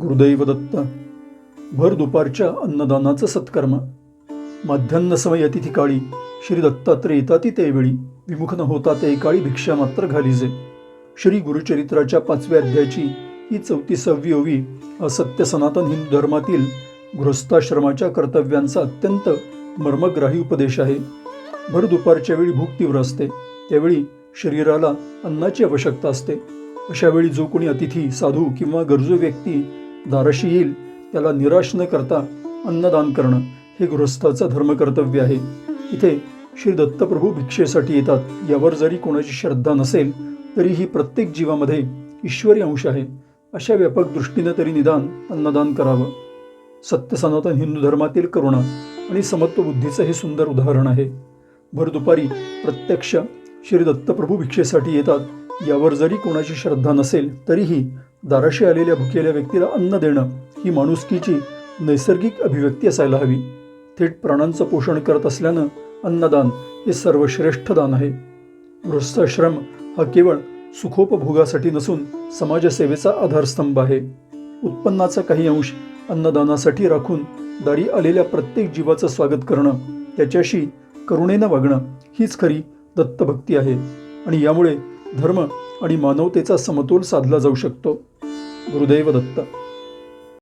गुरुदैव दत्त भर दुपारच्या अन्नदानाचं सत्कर्म माध्यान्ह समय अतिथी काळी श्री दत्तात्रय येताती त्यावेळी विमुख न होता ते काळी भिक्षा मात्र घालीजे. श्री गुरुचरित्राच्या पाचव्या अध्यायाची ही चौतीसावी ओवी असत्य सनातन हिंदू धर्मातील गृहस्थाश्रमाच्या कर्तव्यांचा अत्यंत मर्मग्राही उपदेश आहे. भर दुपारच्या वेळी भूक तीव्र असते त्यावेळी शरीराला अन्नाची आवश्यकता असते. अशावेळी जो कोणी अतिथी साधू किंवा गरजू व्यक्ती दाराशी येईल त्याला निराश न करता अन्नदान करणं हे गृहस्थाचं धर्मकर्तव्य आहे. इथे श्री दत्तप्रभू भिक्षेसाठी येतात. यावर जरी कोणाची श्रद्धा नसेल तरीही प्रत्येक जीवामध्ये ईश्वरी अंश आहे. अशा व्यापक दृष्टीनं तरी निदान अन्नदान करावं. सत्य सनातन हिंदू धर्मातील करुणा आणि समत्व बुद्धीचं हे सुंदर उदाहरण आहे. भर दुपारी प्रत्यक्ष श्री दत्तप्रभू भिक्षेसाठी येतात. यावर जरी कोणाची श्रद्धा नसेल तरीही दाराशी आलेल्या भुकेल्या व्यक्तीला अन्न देणं ही माणुसकीची नैसर्गिक अभिव्यक्ती असायला हवी. थेट प्राणांचं पोषण करत असल्यानं अन्नदान हे सर्वश्रेष्ठ दान आहे. गृहस्थाश्रम हा केवळ सुखोपभोगासाठी नसून समाजसेवेचा आधारस्तंभ आहे. उत्पन्नाचा काही अंश अन्नदानासाठी राखून दारी आलेल्या प्रत्येक जीवाचं स्वागत करणं त्याच्याशी करुणेनं वागणं हीच खरी दत्तभक्ती आहे आणि यामुळे धर्म आणि मानवतेचा समतोल साधला जाऊ शकतो. गुरुदैव दत्त.